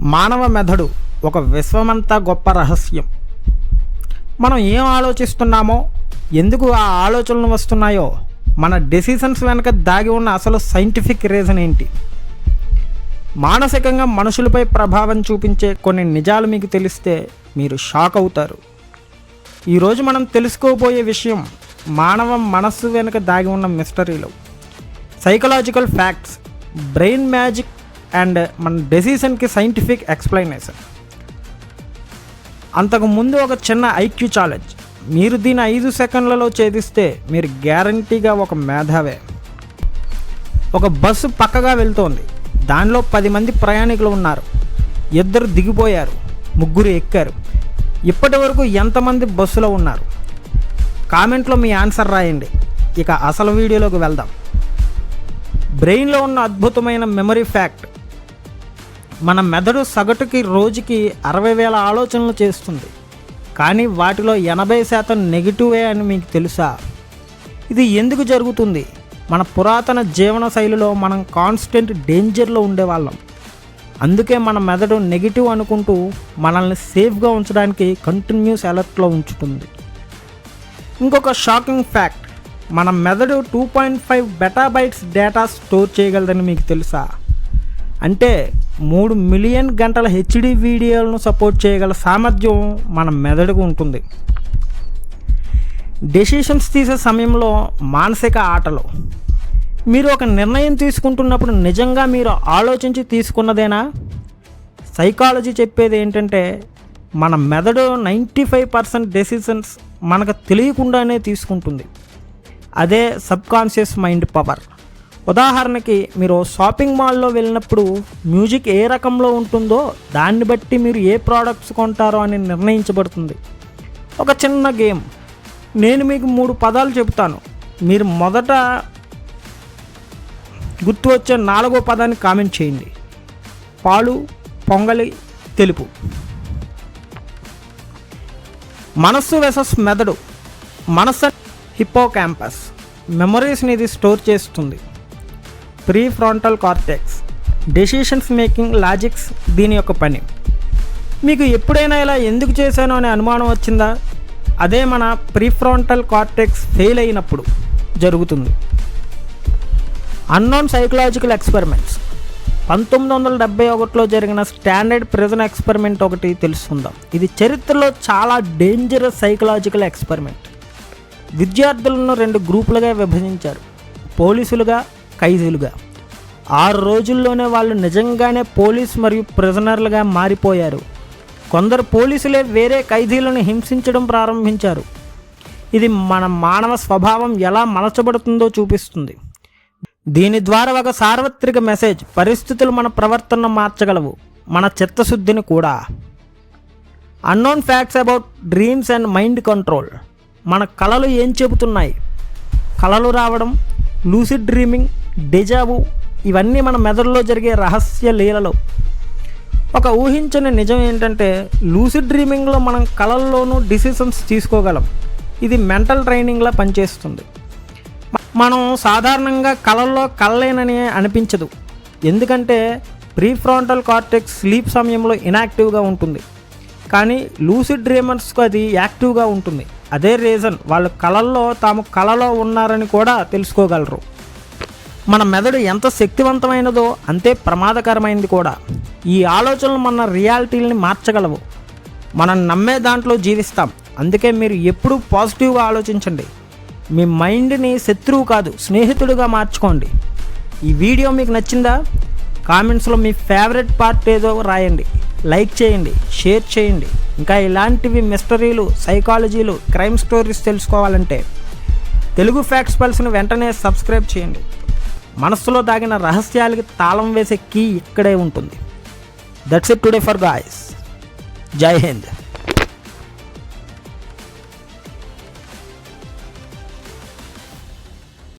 మానవ మెదడు ఒక విశ్వమంతా గొప్ప రహస్యం. మనం ఏం ఆలోచిస్తున్నామో ఎందుకు ఆ ఆలోచనలు వస్తున్నాయో మన డెసిషన్స్ వెనక దాగి ఉన్న అసలు సైంటిఫిక్ రీజన్ ఏంటి? మానసికంగా మనుషులపై ప్రభావం చూపించే కొన్ని నిజాలు మీకు తెలిస్తే మీరు షాక్ అవుతారు. ఈరోజు మనం తెలుసుకోబోయే విషయం మానవ మనస్సు వెనుక దాగి ఉన్న మిస్టరీలు psychological facts brain magic and మన డెసిషన్కి సైంటిఫిక్ ఎక్స్ప్లెనేషన్. అంతకు ముందు ఒక చిన్న ఐక్యూ ఛాలెంజ్. మీరు దీన్ని ఐదు సెకండ్లలో ఛేదిస్తే మీరు గ్యారంటీగా ఒక మేధావే. ఒక బస్సు పక్కగా వెళ్తోంది. దానిలో పది మంది ప్రయాణికులు ఉన్నారు. ఇద్దరు దిగిపోయారు. ముగ్గురు ఎక్కారు. ఇప్పటి వరకు ఎంతమంది బస్సులో ఉన్నారు? కామెంట్లో మీ ఆన్సర్ రాయండి. ఇక అసలు వీడియోలోకి వెళ్దాం. బ్రెయిన్లో ఉన్న అద్భుతమైన మెమరీ ఫ్యాక్ట్. మన మెదడు సగటుకి రోజుకి అరవై వేల ఆలోచనలు చేస్తుంది. కానీ వాటిలో ఎనభై శాతం నెగిటివే అని మీకు తెలుసా? ఇది ఎందుకు జరుగుతుంది? మన పురాతన జీవన శైలిలో మనం కాన్స్టెంట్ డేంజర్లో ఉండేవాళ్ళం. అందుకే మన మెదడు నెగిటివ్ అనుకుంటూ మనల్ని సేఫ్గా ఉంచడానికి కంటిన్యూస్ అలర్ట్లో ఉంచుతుంది. ఇంకొక షాకింగ్ ఫ్యాక్ట్ మన మెదడు two point five petabytes data store చేయగలదని మీకు తెలుసా? అంటే మూడు మిలియన్ గంటల హెచ్డి వీడియోలను సపోర్ట్ చేయగల సామర్థ్యం మన మెదడుకు ఉంటుంది. డెసిషన్స్ తీసే సమయంలో మానసిక ఆటలు. మీరు ఒక నిర్ణయం తీసుకుంటున్నప్పుడు నిజంగా మీరు ఆలోచించి తీసుకున్నదేనా? సైకాలజీ చెప్పేది ఏంటంటే మన మెదడు నైంటీ ఫైవ్ పర్సెంట్ డెసిషన్స్ మనకు తెలియకుండానే తీసుకుంటుంది. అదే సబ్కాన్షియస్ మైండ్ పవర్. ఉదాహరణకి మీరు షాపింగ్ మాల్లో వెళ్ళినప్పుడు మ్యూజిక్ ఏ రకంలో ఉంటుందో దాన్ని బట్టి మీరు ఏ ప్రోడక్ట్స్ కొంటారో అని నిర్ణయించబడుతుంది. ఒక చిన్న గేమ్. నేను మీకు మూడు పదాలు చెబుతాను. మీరు మొదట గుర్తు వచ్చే నాలుగో పదాన్ని కామెంట్ చేయండి. పాలు పొంగలి తెలుపు. మనస్సు వెసస్ మెదడు. మనస్సు హిప్పో క్యాంపస్ మెమరీస్ని ఇది స్టోర్ చేస్తుంది. Prefrontal cortex. Decisions making logics దీని యొక్క పని. మీకు ఎప్పుడైనా ఇలా ఎందుకు చేశాను అనే అనుమానం వచ్చిందా? అదే మన ప్రీఫ్రాంటల్ కార్టెక్స్ ఫెయిల్ అయినప్పుడు జరుగుతుంది. Unknown psychological experiments. పంతొమ్మిది వందల డెబ్బై ఒకటిలో జరిగిన స్టాండర్డ్ ప్రిజన్ ఎక్స్పెరిమెంట్ ఒకటి తెలుసుకుందాం. ఇది చరిత్రలో చాలా డేంజరస్ సైకలాజికల్ ఎక్స్పెరిమెంట్. విద్యార్థులను రెండు గ్రూపులుగా విభజించారు. పోలీసులుగా ఖైదీలుగా. ఆరు రోజుల్లోనే వాళ్ళు నిజంగానే పోలీస్ మరియు ప్రిజనర్లుగా మారిపోయారు. కొందరు పోలీసులే వేరే ఖైదీలను హింసించడం ప్రారంభించారు. ఇది మన మానవ స్వభావం ఎలా మలచబడుతుందో చూపిస్తుంది. దీని ద్వారా ఒక సార్వత్రిక మెసేజ్ పరిస్థితులు మన ప్రవర్తనను మార్చగలవు. మన చిత్తశుద్ధిని కూడా. Unknown facts about dreams and mind control మన కళలు ఏం చెబుతున్నాయి? కళలు రావడం లూసిడ్ డ్రీమింగ్ డెజావు ఇవన్నీ మన మెదడులో జరిగే రహస్య లీలలో. ఒక ఊహించని నిజం ఏంటంటే లూసిడ్ డ్రీమింగ్లో మనం కళల్లోనూ డిసిషన్స్ తీసుకోగలం. ఇది మెంటల్ ట్రైనింగ్లా పనిచేస్తుంది. మనం సాధారణంగా కళల్లో కళ్ళేనని అనిపించదు. ఎందుకంటే ప్రీఫ్రాంటల్ కార్టెక్స్ స్లీప్ సమయంలో ఇనాక్టివ్గా ఉంటుంది. కానీ లూసిడ్ డ్రీమర్స్కు అది యాక్టివ్గా ఉంటుంది. అదే రీజన్ వాళ్ళు కళల్లో తాము కళలో ఉన్నారని కూడా తెలుసుకోగలరు. మన మెదడు ఎంత శక్తివంతమైనదో అంతే ప్రమాదకరమైనది కూడా. ఈ ఆలోచనలు మన రియాలిటీని మార్చగలవు. మనం నమ్మే దాంట్లో జీవిస్తాం. అందుకే మీరు ఎప్పుడూ పాజిటివ్గా ఆలోచించండి. మీ మైండ్ని శత్రువు కాదు స్నేహితుడిగా మార్చుకోండి. ఈ వీడియో మీకు నచ్చిందా? కామెంట్స్లో మీ ఫేవరెట్ పార్ట్ ఏదో రాయండి. లైక్ చేయండి షేర్ చేయండి. ఇంకా ఇలాంటివి మిస్టరీలు సైకాలజీలు క్రైమ్ స్టోరీస్ తెలుసుకోవాలంటే తెలుగు ఫ్యాక్ట్స్ పల్స్ని వెంటనే సబ్స్క్రైబ్ చేయండి. మనస్సులో దాగిన రహస్యాలకి తాళం వేసే కీ ఇక్కడే ఉంటుంది. That's it today for guys Jai Hind